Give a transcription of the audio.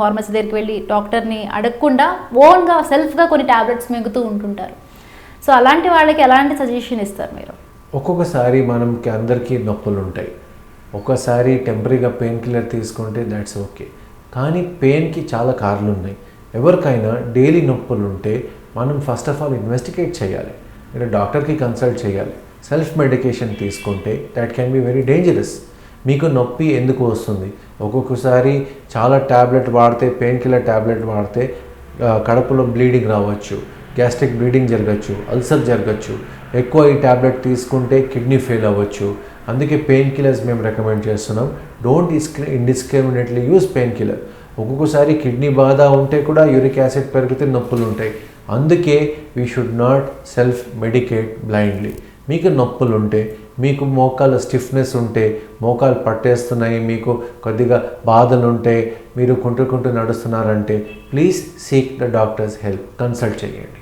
Pharmacy దగ్గరికి వెళ్ళి డాక్టర్ని అడగకుండా ఓన్గా సెల్ఫ్గా కొన్ని టాబ్లెట్స్ మింగుతూ ఉంటుంటారు. సో అలాంటి వాళ్ళకి ఎలాంటి సజెషన్ ఇస్తారు మీరు? ఒక్కొక్కసారి మనకి అందరికీ నొప్పులు ఉంటాయి ఒక్కసారి టెంపరీగా పెయిన్ కిల్లర్ తీసుకుంటే దాట్స్ ఓకే. కానీ పెయిన్కి చాలా కారణాలు ఉన్నాయి ఎవరికైనా డైలీ నొప్పులు ఉంటే మనం ఫస్ట్ ఆఫ్ ఆల్ ఇన్వెస్టిగేట్ చేయాలి. మీరు డాక్టర్కి కన్సల్ట్ చేయాలి. సెల్ఫ్ మెడికేషన్ తీసుకుంటే that can be very dangerous. మీకు నొప్పి ఎందుకు వస్తుంది? ఒక్కొక్కసారి చాలా ట్యాబ్లెట్ వాడితే పెయిన్ కిల్లర్ ట్యాబ్లెట్ వాడితే కడుపులో బ్లీడింగ్ రావచ్చు గ్యాస్ట్రిక్ బ్లీడింగ్ జరగచ్చు అల్సర్ జరగచ్చు ఎక్కువ ఈ ట్యాబ్లెట్ తీసుకుంటే కిడ్నీ ఫెయిల్ అవ్వచ్చు. అందుకే పెయిన్ కిల్లర్స్ మేము రికమెండ్ చేస్తున్నాం. డోంట్ ఇస్క్రి ఇండిస్క్రిమినేట్లీ యూస్ పెయిన్ కిల్లర్. ఒక్కొక్కసారి కిడ్నీ బాధ ఉంటే కూడా యూరిక్ యాసిడ్ పెరిగితే నొప్పులు ఉంటాయి. అందుకే we should not self medicate blindly మీకు నొప్పులు ఉంటే మీకు మోకాలు స్టిఫ్నెస్ ఉంటే మోకాలు పట్టేస్తున్నాయి మీకు కొద్దిగా బాధలు ఉంటే మీరు కుంటుకుంటూ నడుస్తున్నారంటే please seek the doctors help consult చేయండి.